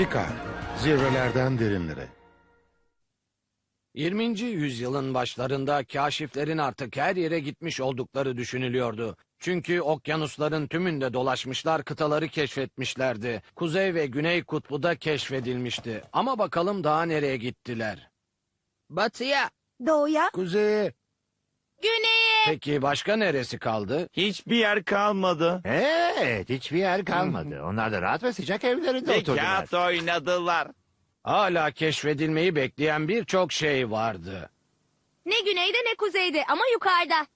Picard, zirvelerden derinlere. 20. yüzyılın başlarında kaşiflerin artık her yere gitmiş oldukları düşünülüyordu. Çünkü okyanusların tümünde dolaşmışlar, kıtaları keşfetmişlerdi. Kuzey ve Güney Kutbu da keşfedilmişti. Ama bakalım daha nereye gittiler? Batıya. Doğuya, Kuzeye, güneye. Peki başka neresi kaldı? Hiçbir yer kalmadı. Evet, hiçbir yer kalmadı. Onlar da rahat ve sıcak evlerinde Ve oturdular. kağıt oynadılar. Hala keşfedilmeyi bekleyen birçok şey vardı. Ne güneyde ne kuzeyde ama yukarıda.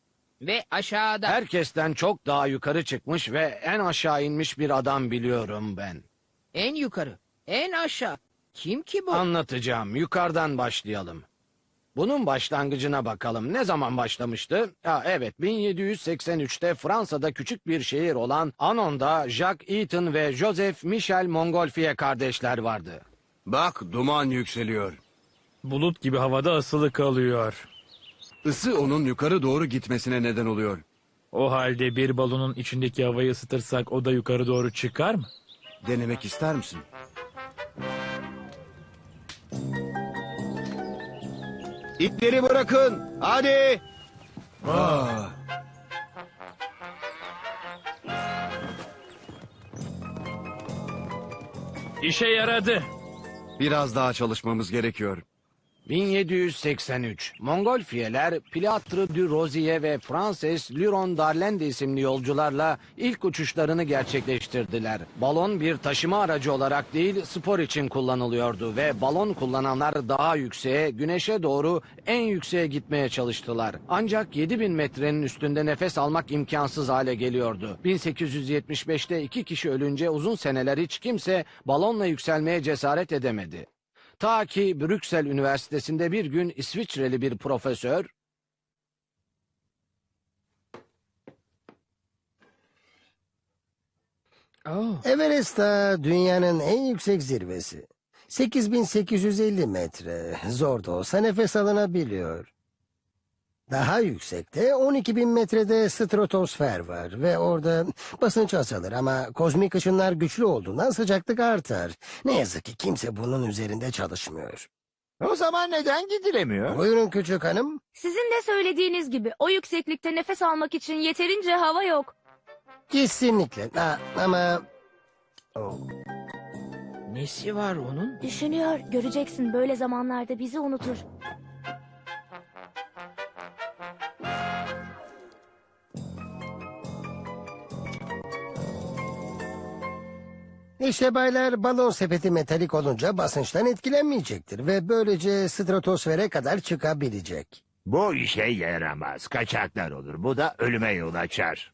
Ve aşağıda. Herkesten çok daha yukarı çıkmış ve en aşağı inmiş bir adam biliyorum ben. En yukarı. En aşağı. Kim ki bu? Anlatacağım. Yukarıdan başlayalım. Bunun başlangıcına bakalım. Ne zaman başlamıştı? Ha, evet 1783'te Fransa'da küçük bir şehir olan Annon'da Jacques Eaton ve Joseph Michel Montgolfier kardeşler vardı. Bak duman yükseliyor. Bulut gibi havada asılı kalıyor. Isı onun yukarı doğru gitmesine neden oluyor. O halde bir balonun içindeki havayı ısıtırsak o da yukarı doğru çıkar mı? Denemek ister misin? İpleri bırakın. Hadi. Ah, İşe yaradı. biraz daha çalışmamız gerekiyor. 1783 Montgolfierler Pilastre du Rosier ve Frances Luron Darlande isimli yolcularla ilk uçuşlarını gerçekleştirdiler. Balon bir taşıma aracı olarak değil spor için kullanılıyordu ve balon kullananlar daha yükseğe, güneşe doğru en yükseğe gitmeye çalıştılar. Ancak 7000 metrenin üstünde nefes almak imkansız hale geliyordu. 1875'te iki kişi ölünce uzun seneler hiç kimse balonla yükselmeye cesaret edemedi. Ta ki Brüksel Üniversitesi'nde bir gün İsviçreli bir profesör Oh. Everest Dağı dünyanın en yüksek zirvesi. 8850 metre. Zor da olsa nefes alınabiliyor. Daha yüksekte 12000 metrede stratosfer var ve orada basınç azalır ama kozmik ışınlar güçlü olduğundan sıcaklık artar. Ne yazık ki kimse bunun üzerinde çalışmıyor. O zaman neden gidilemiyor? Buyurun küçük hanım. Sizin de söylediğiniz gibi o yükseklikte nefes almak için yeterince hava yok. Kesinlikle. Ha, ama... Oh. Nesi var onun? Düşünüyor, göreceksin böyle zamanlarda bizi unutur. İşte baylar balon sepeti metalik olunca basınçtan etkilenmeyecektir ve böylece stratosfere kadar çıkabilecek. Bu işe yaramaz. Kaçaklar olur. Bu da ölüme yol açar.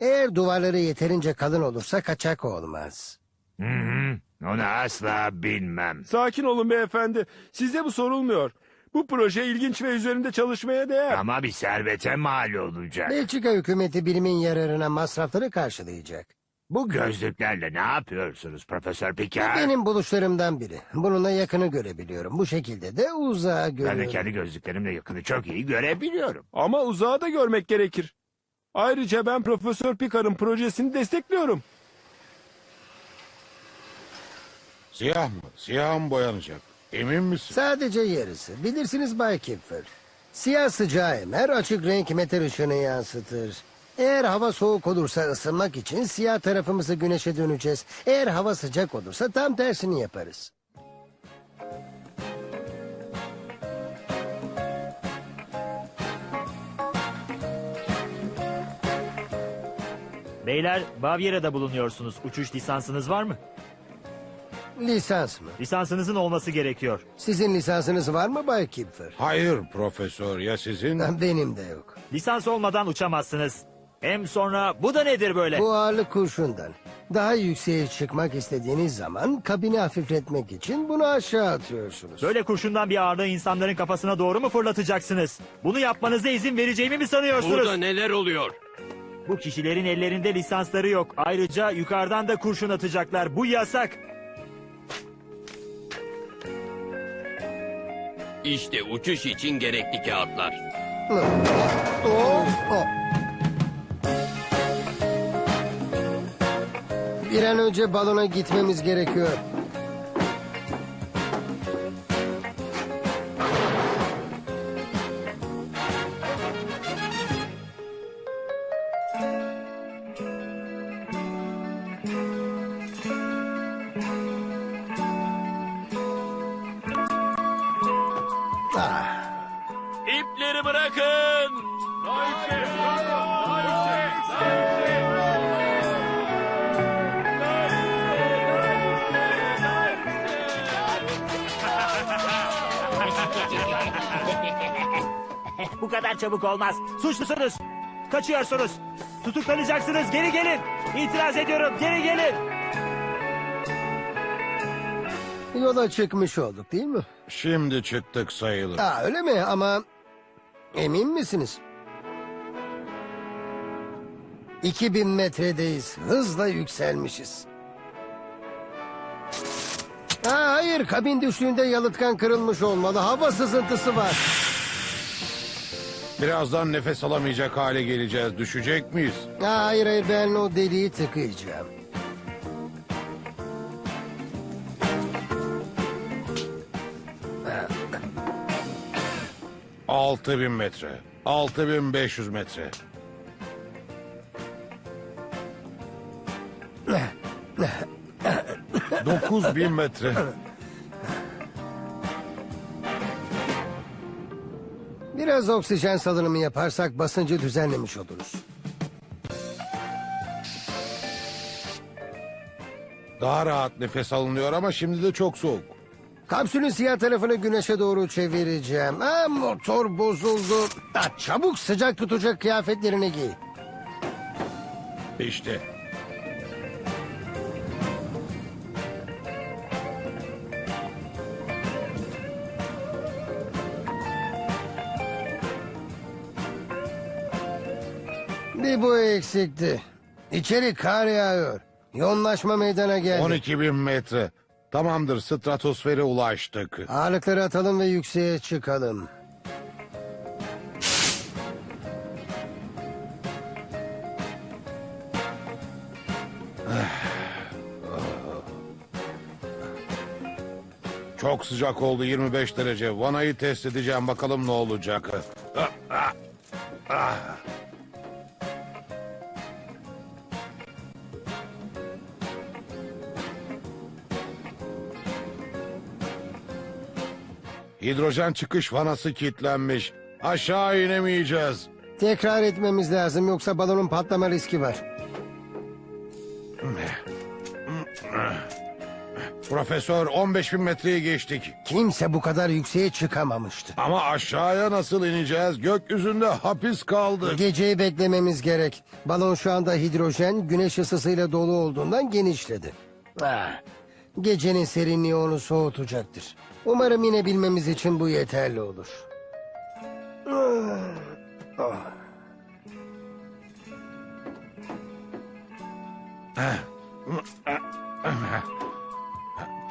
Eğer duvarları yeterince kalın olursa kaçak olmaz. Hı hı. Onu asla bilmem. Sakin olun beyefendi. Size bu sorulmuyor. Bu proje ilginç ve üzerinde çalışmaya değer. Ama bir servete mal olacak. Belçika hükümeti bilimin yararına masrafları karşılayacak. Bu gözlüklerle ne yapıyorsunuz Profesör Picard? Benim buluşlarımdan biri. Bununla yakını görebiliyorum. Bu şekilde de uzağa Ben de görüyorum. kendi gözlüklerimle yakını çok iyi görebiliyorum. Ama uzağı da görmek gerekir. Ayrıca ben Profesör Picard'ın projesini destekliyorum. siyah mı? Siyah mı boyanacak? Emin misin? Sadece yarısı. Bilirsiniz Bay Kipfer. Siyah sıcağı emer, açık renk metal ışığını yansıtır. Eğer hava soğuk olursa ısınmak için siyah tarafımızı güneşe döneceğiz. Eğer hava sıcak olursa tam tersini yaparız. Beyler, Bavyera'da bulunuyorsunuz. Uçuş lisansınız var mı? Lisans mı? Lisansınızın olması gerekiyor. Sizin lisansınız var mı Bay Kipfer? Hayır profesör ya sizin? Benim de yok. Lisans olmadan uçamazsınız. Hem sonra bu da nedir böyle? Bu ağırlık kurşundan. Daha yükseğe çıkmak istediğiniz zaman kabini hafifletmek için bunu aşağı atıyorsunuz. Böyle kurşundan bir ağırlığı insanların kafasına doğru mu fırlatacaksınız? Bunu yapmanıza izin vereceğimi mi sanıyorsunuz? Burada neler oluyor? Bu kişilerin ellerinde lisansları yok. Ayrıca yukarıdan da kurşun atacaklar. Bu yasak. İşte uçuş için gerekli kağıtlar. Oh, oh. Bir an önce balona gitmemiz gerekiyor. Kadar çabuk olmaz. Suçlusunuz. Kaçıyorsunuz. Tutuklanacaksınız. Geri gelin. İtiraz ediyorum. Geri gelin. Yola çıkmış olduk değil mi? Şimdi çıktık sayılır. Aa, öyle mi ama emin misiniz? 2000 metredeyiz. Hızla yükselmişiz. Aa, hayır kabin düştüğünde yalıtkan kırılmış olmalı. Hava sızıntısı var. Birazdan nefes alamayacak hale geleceğiz. Düşecek miyiz? Hayır hayır ben o deliği tıkayacağım. Altı bin metre. Altı bin beş yüz metre. Dokuz bin metre. Biraz oksijen salınımı yaparsak basıncı düzenlemiş oluruz. Daha rahat nefes alınıyor ama şimdi de çok soğuk. Kapsülün siyah tarafını güneşe doğru çevireceğim. Aa, motor bozuldu. Ha, çabuk sıcak tutacak kıyafetlerini giy. İşte. Eksikti. İçeri kar yağıyor. Yoğunlaşma meydana geldi. 12 bin metre. Tamamdır stratosfere ulaştık. Ağırlıkları atalım ve yükseğe çıkalım. Çok sıcak oldu 25 derece. Vanayı test edeceğim bakalım ne olacak. Hidrojen çıkış vanası kilitlenmiş. Aşağı inemeyeceğiz. Tekrar etmemiz lazım yoksa balonun patlama riski var. Profesör 15 bin metreyi geçtik. Kimse bu kadar yükseğe çıkamamıştı. Ama aşağıya nasıl ineceğiz? Gökyüzünde hapis kaldık. Geceyi beklememiz gerek. Balon şu anda hidrojen, güneş ısısıyla dolu olduğundan genişledi. Ah, gecenin serinliği onu soğutacaktır. Umarım inebilmemiz için bu yeterli olur.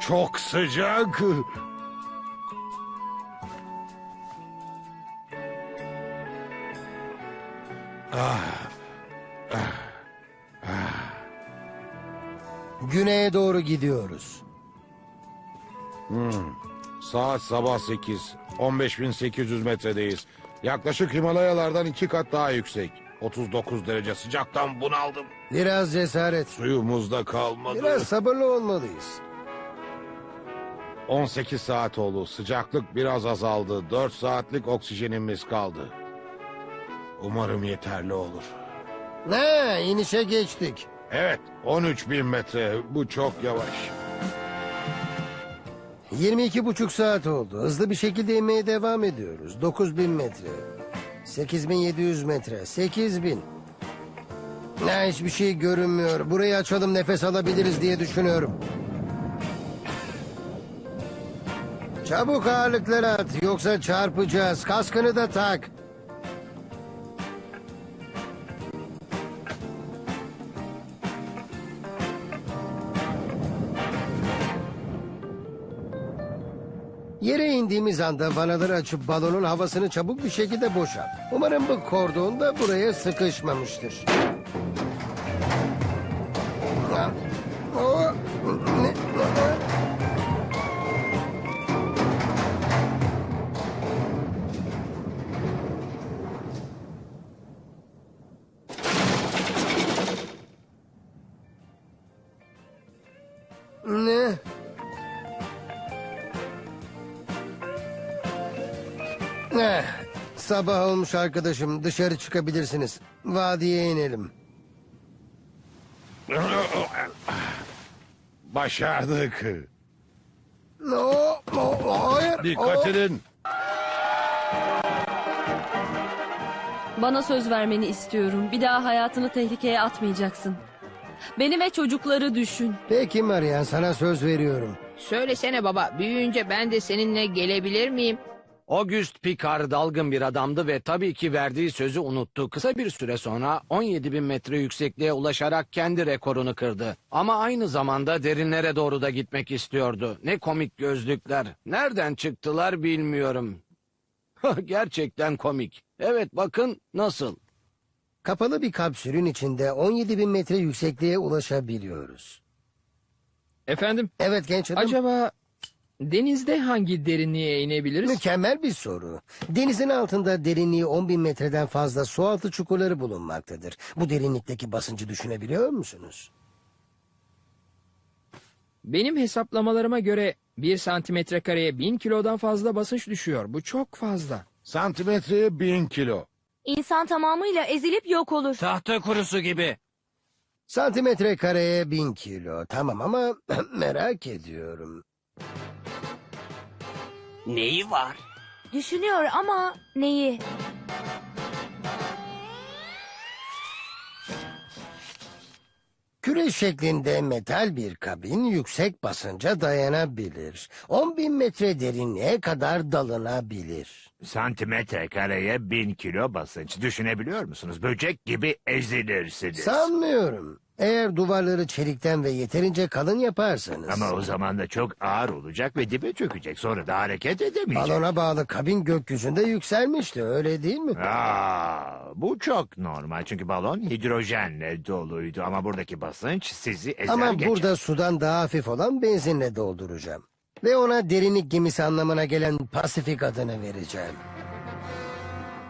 Çok sıcak. Gidiyoruz. Saat sabah 8. 15.800 metredeyiz. Yaklaşık Himalayalardan iki kat daha yüksek. 39 derece sıcaktan bunaldım. Biraz cesaret. Suyumuzda kalmadı. Biraz sabırlı olmalıyız. 18 saat oldu. Sıcaklık biraz azaldı. 4 saatlik oksijenimiz kaldı. Umarım yeterli olur. Ne? inişe geçtik. Evet 13 bin metre. Bu çok yavaş. 22 buçuk saat oldu. Hızlı bir şekilde inmeye devam ediyoruz. 9000 metre. 8700 metre. 8000. Ne hiçbir şey görünmüyor. Burayı açalım nefes alabiliriz diye düşünüyorum. Çabuk ağırlıkları at yoksa çarpacağız. Kaskını da tak. İndiğimiz anda vanaları açıp balonun havasını çabuk bir şekilde boşalt. Umarım bu kordon da buraya sıkışmamıştır. Eh, sabah olmuş arkadaşım. Dışarı çıkabilirsiniz. Vadiye inelim. Başardık. No, no, hayır. Dikkat o- edin. Bana söz vermeni istiyorum. Bir daha hayatını tehlikeye atmayacaksın. Beni ve çocukları düşün. Peki Marian sana söz veriyorum. Söylesene baba, büyüyünce ben de seninle gelebilir miyim? Auguste Picard dalgın bir adamdı ve tabii ki verdiği sözü unuttu. Kısa bir süre sonra 17 bin metre yüksekliğe ulaşarak kendi rekorunu kırdı. Ama aynı zamanda derinlere doğru da gitmek istiyordu. Ne komik gözlükler. Nereden çıktılar bilmiyorum. Gerçekten komik. Evet bakın nasıl. Kapalı bir kapsülün içinde 17 bin metre yüksekliğe ulaşabiliyoruz. Efendim, Evet genç adam. acaba denizde hangi derinliğe inebiliriz? Mükemmel bir soru. Denizin altında derinliği 10 bin metreden fazla sualtı çukurları bulunmaktadır. Bu derinlikteki basıncı düşünebiliyor musunuz? Benim hesaplamalarıma göre bir santimetre kareye bin kilodan fazla basınç düşüyor. Bu çok fazla. Santimetreye bin kilo. İnsan tamamıyla ezilip yok olur. Tahta kurusu gibi. Santimetre kareye bin kilo. Tamam ama merak ediyorum. Neyi var? Düşünüyor ama neyi? Küre şeklinde metal bir kabin yüksek basınca dayanabilir. 10 bin metre derinliğe kadar dalınabilir. Santimetre kareye bin kilo basınç. Düşünebiliyor musunuz? Böcek gibi ezilirsiniz. Sanmıyorum. Eğer duvarları çelikten ve yeterince kalın yaparsanız... Ama o zaman da çok ağır olacak ve dibe çökecek. Sonra da hareket edemeyecek. Balona bağlı kabin gökyüzünde yükselmişti öyle değil mi? Aa, bu çok normal çünkü balon hidrojenle doluydu ama buradaki basınç sizi ezer Ama geçer. burada sudan daha hafif olan benzinle dolduracağım. Ve ona derinlik gemisi anlamına gelen Pasifik adını vereceğim.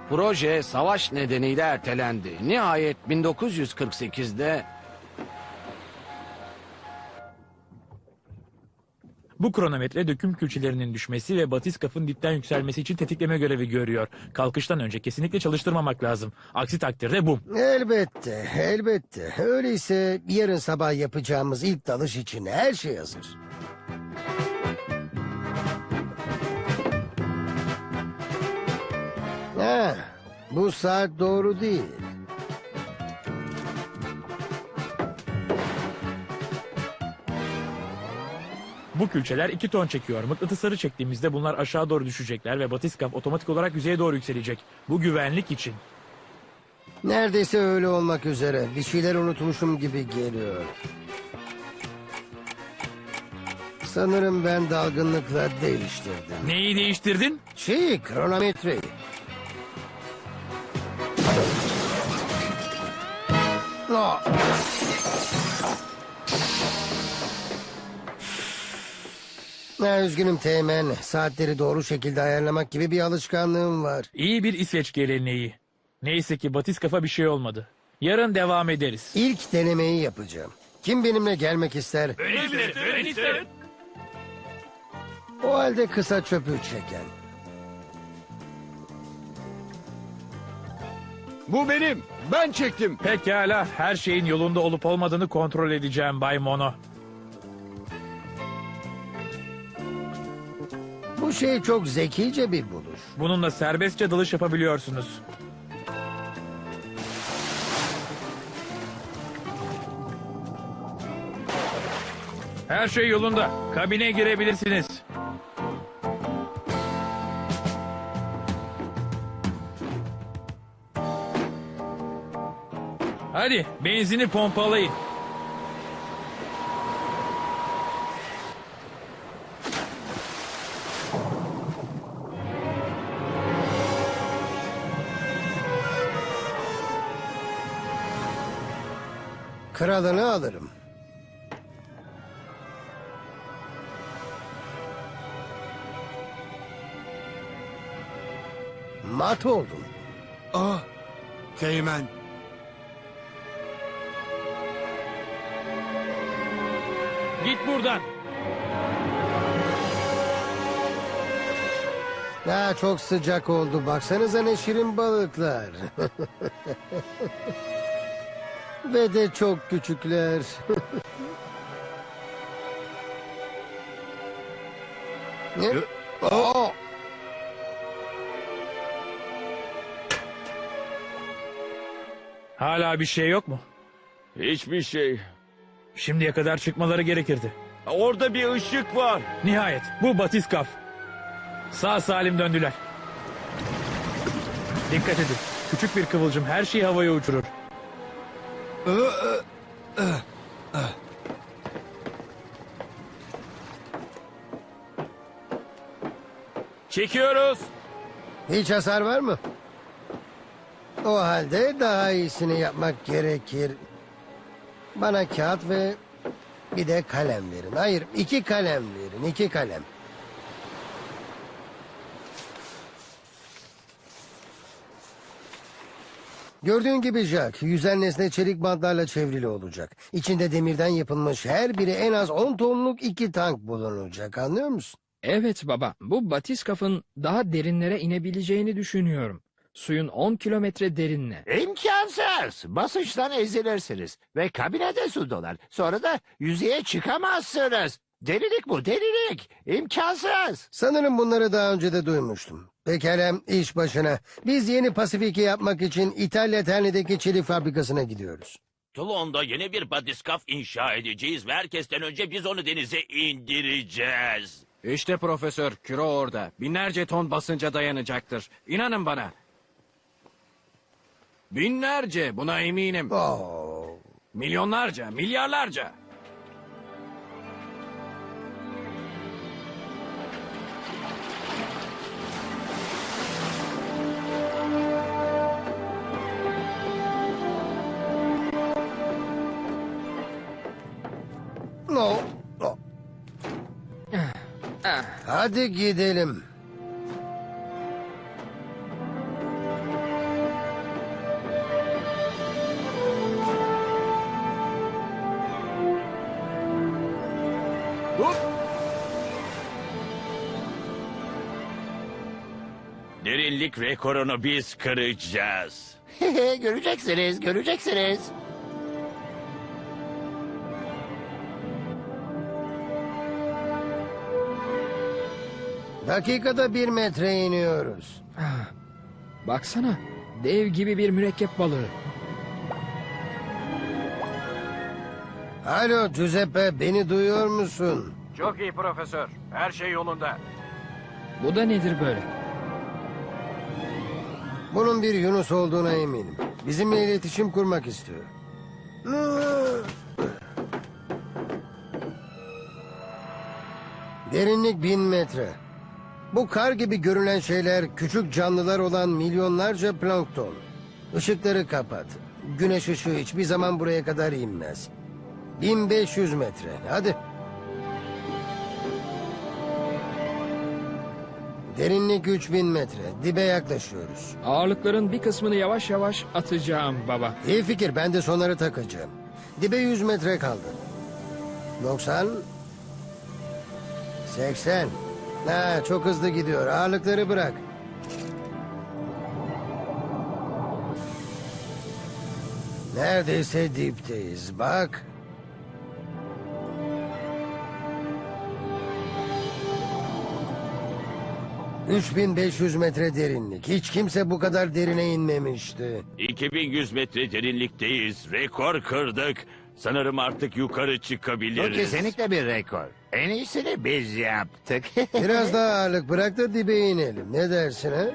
Proje savaş nedeniyle ertelendi. Nihayet 1948'de Bu kronometre döküm külçelerinin düşmesi ve batiskafın dipten yükselmesi için tetikleme görevi görüyor. Kalkıştan önce kesinlikle çalıştırmamak lazım. Aksi takdirde bum. Elbette, elbette. Öyleyse yarın sabah yapacağımız ilk dalış için her şey hazır. Ha, bu saat doğru değil. Bu külçeler 2 ton çekiyor. Mıknatısları çektiğimizde bunlar aşağı doğru düşecekler ve batiskaf otomatik olarak yüzeye doğru yükselecek. Bu güvenlik için. Neredeyse öyle olmak üzere. Bir şeyler unutmuşum gibi geliyor. Sanırım ben dalgınlıkla değiştirdim. Neyi değiştirdin? Şey, kronometreyi. Ha, üzgünüm Teğmen. Saatleri doğru şekilde ayarlamak gibi bir alışkanlığım var. İyi bir İsveç geleneği. Neyse ki batiskafa bir şey olmadı. Yarın devam ederiz. İlk denemeyi yapacağım. Kim benimle gelmek ister? O halde kısa çöpü çeken. Bu benim. Ben çektim. Pekala her şeyin yolunda olup olmadığını kontrol edeceğim Bay Mono. Bu şey çok zekice bir buluş. Bununla serbestçe dalış yapabiliyorsunuz. Her şey yolunda. Kabine girebilirsiniz. Hadi benzini pompalayın. Kralını alırım. Mat oldum. Ah, Teğmen. Git buradan. Ha, çok sıcak oldu. Baksanıza ne şirin balıklar. Ve de çok küçükler. ne? Aa! Hala bir şey yok mu? Hiçbir şey. Şimdiye kadar çıkmaları gerekirdi. Orada bir ışık var. Nihayet bu Batiskaf. Sağ salim döndüler. Dikkat edin. Küçük bir kıvılcım her şeyi havaya uçurur. Çekiyoruz. Hiç hasar var mı? O halde daha iyisini yapmak gerekir. Bana kağıt ve bir de kalem verin. Hayır, iki kalem verin, iki kalem. Gördüğün gibi Jack, yüzen nesne çelik bantlarla çevrili olacak. İçinde demirden yapılmış her biri en az 10 tonluk iki tank bulunacak, anlıyor musun? Evet baba, bu batiskafın daha derinlere inebileceğini düşünüyorum. Suyun 10 kilometre derinine. İmkansız. Basınçtan ezilirsiniz. Ve kabinede su dolar. Sonra da yüzeye çıkamazsınız. Delilik bu delilik. İmkansız. Sanırım bunları daha önce de duymuştum. Pekala iş başına. Biz yeni Pasifik'i yapmak için İtalya Terni'deki çelik fabrikasına gidiyoruz. Toulon'da yeni bir batiskaf inşa edeceğiz ve herkesten önce biz onu denize indireceğiz. İşte profesör, küre orada. Binlerce ton basınca dayanacaktır. İnanın bana. Binlerce, buna eminim. Oo. Milyonlarca, milyarlarca. No. no. Hadi gidelim. Derinlik rekorunu biz kıracağız. göreceksiniz göreceksiniz. Dakikada bir metre iniyoruz. Ah, baksana, dev gibi bir mürekkep balığı. Alo Giuseppe beni duyuyor musun? Çok iyi profesör. Her şey yolunda. Bu da nedir böyle? Bunun bir Yunus olduğuna eminim. Bizimle iletişim kurmak istiyor. Derinlik bin metre. Bu kar gibi görünen şeyler küçük canlılar olan milyonlarca plankton. Işıkları kapat. Güneş ışığı hiçbir zaman buraya kadar inmez. 1500 metre. Hadi. Derinlik 3000 metre. Dibe yaklaşıyoruz. Ağırlıkların bir kısmını yavaş yavaş atacağım baba. İyi fikir. Ben de sonları takacağım. Dibe 100 metre kaldı. 90. 80. Ha, çok hızlı gidiyor. Ağırlıkları bırak. Neredeyse dipteyiz. Bak. ...3500 metre derinlik. Hiç kimse bu kadar derine inmemişti. 2100 metre derinlikteyiz. Rekor kırdık. Sanırım artık yukarı Bu çıkabiliriz. kesinlikle bir rekor. En iyisini biz yaptık. Biraz daha ağırlık bırak da dibe inelim. Ne dersin ha?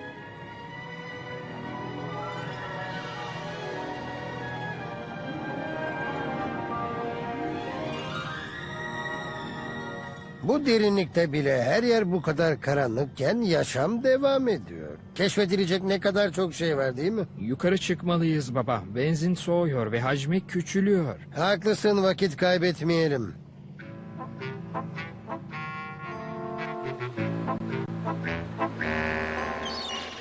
Bu derinlikte bile her yer bu kadar karanlıkken yaşam devam ediyor. Keşfedilecek ne kadar çok şey var değil mi? Yukarı çıkmalıyız baba. Benzin soğuyor ve hacmi küçülüyor. Haklısın vakit kaybetmeyelim.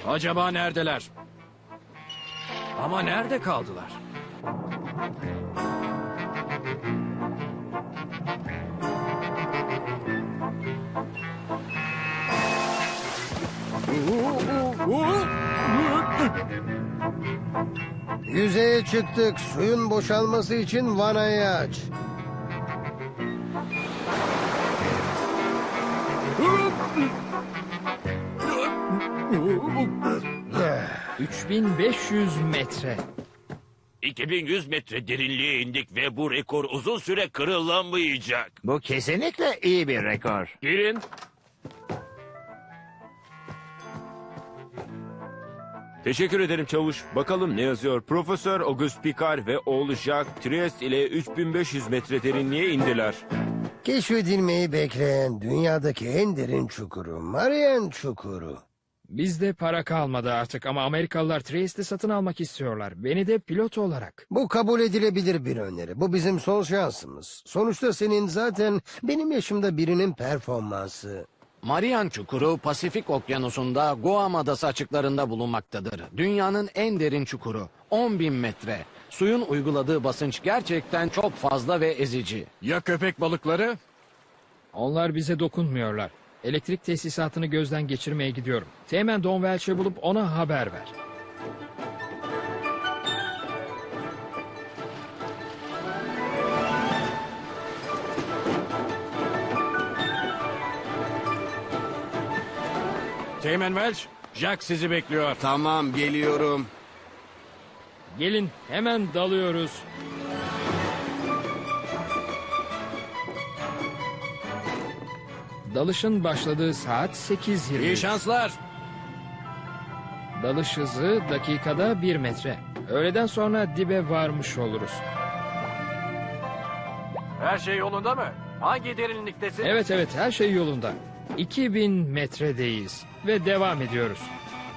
Acaba neredeler? Ama nerede kaldılar? Yüzeye çıktık. Suyun boşalması için vanayı aç. Eh, 3500 metre. 2100 metre derinliğe indik ve bu rekor uzun süre kırılamayacak. Bu kesinlikle iyi bir rekor. Girin. Teşekkür ederim çavuş. Bakalım ne yazıyor? Profesör Auguste Picard ve oğlu Jacques Trieste ile 3500 metre derinliğe indiler. Keşfedilmeyi bekleyen dünyadaki en derin çukuru, Marian Çukuru. Bizde para kalmadı artık ama Amerikalılar Trieste'i satın almak istiyorlar. Beni de pilot olarak. Bu kabul edilebilir bir öneri. Bu bizim son şansımız. Sonuçta senin zaten benim yaşımda birinin performansı. Marian Çukuru Pasifik Okyanusu'nda Guam Adası açıklarında bulunmaktadır. Dünyanın en derin çukuru 10 bin metre. Suyun uyguladığı basınç gerçekten çok fazla ve ezici. Ya köpek balıkları? Onlar bize dokunmuyorlar. Elektrik tesisatını gözden geçirmeye gidiyorum. Teğmen Don Welch'i bulup ona haber ver. Teğmen Welch, Jack sizi bekliyor. Tamam, geliyorum. Gelin hemen dalıyoruz. Dalışın başladığı saat 8.20. İyi şanslar. Dalış hızı dakikada 1 metre. Öğleden sonra dibe varmış oluruz. Her şey yolunda mı? Hangi derinliktesin? Evet evet her şey yolunda. 2000 metredeyiz ve devam ediyoruz.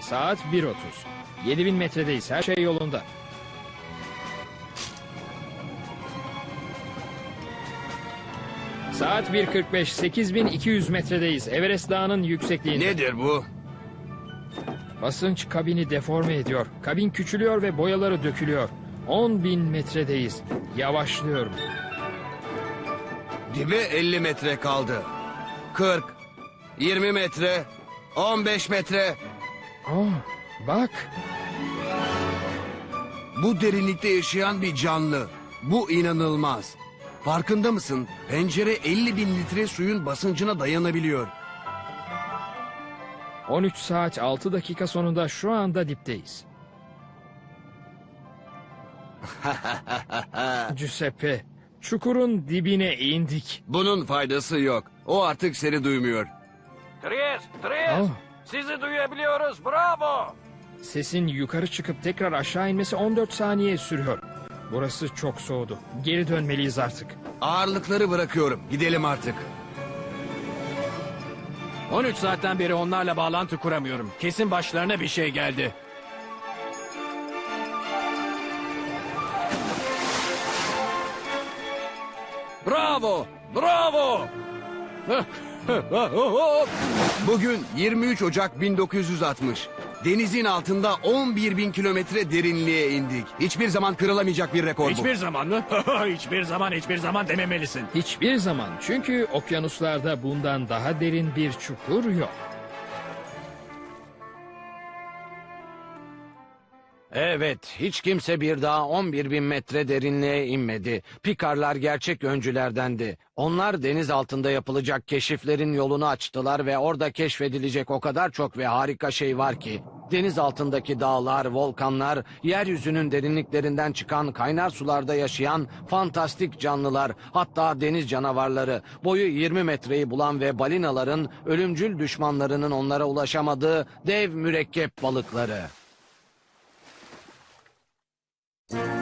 Saat 1.30. 7000 metredeyiz her şey yolunda. Saat 1.45 8200 metredeyiz. Everest Dağı'nın yüksekliğinde. Nedir bu? Basınç kabini deforme ediyor. Kabin küçülüyor ve boyaları dökülüyor. 10.000 metredeyiz. Yavaşlıyorum. Dibe 50 metre kaldı. 40, 20 metre, 15 metre. Oh, bak. Bu derinlikte yaşayan bir canlı. Bu inanılmaz. Farkında mısın? Pencere 50 bin litre suyun basıncına dayanabiliyor. 13 saat 6 dakika sonunda şu anda dipteyiz. Giuseppe, çukurun dibine indik. Bunun faydası yok. O artık seni duymuyor. Trieste, Trieste. Oh, Sizi duyabiliyoruz. Bravo. sesin yukarı çıkıp tekrar aşağı inmesi 14 saniye sürüyor. Burası çok soğudu. Geri dönmeliyiz artık. Ağırlıkları bırakıyorum. Gidelim artık. 13 saatten beri onlarla bağlantı kuramıyorum. Kesin başlarına bir şey geldi. Bravo! Bravo! Bugün 23 Ocak 1960. Denizin altında 11 bin kilometre derinliğe indik. Hiçbir zaman kırılamayacak bir rekor bu. Hiçbir zaman mı? hiçbir zaman hiçbir zaman dememelisin. Hiçbir zaman çünkü okyanuslarda bundan daha derin bir çukur yok. Evet, hiç kimse bir daha 11 bin metre derinliğe inmedi. Pikarlar gerçek öncülerdendi. Onlar deniz altında yapılacak keşiflerin yolunu açtılar ve orada keşfedilecek o kadar çok ve harika şey var ki. Deniz altındaki dağlar, volkanlar, yeryüzünün derinliklerinden çıkan kaynar sularda yaşayan fantastik canlılar, hatta deniz canavarları, boyu 20 metreyi bulan ve balinaların ölümcül düşmanlarının onlara ulaşamadığı dev mürekkep balıkları. Thank you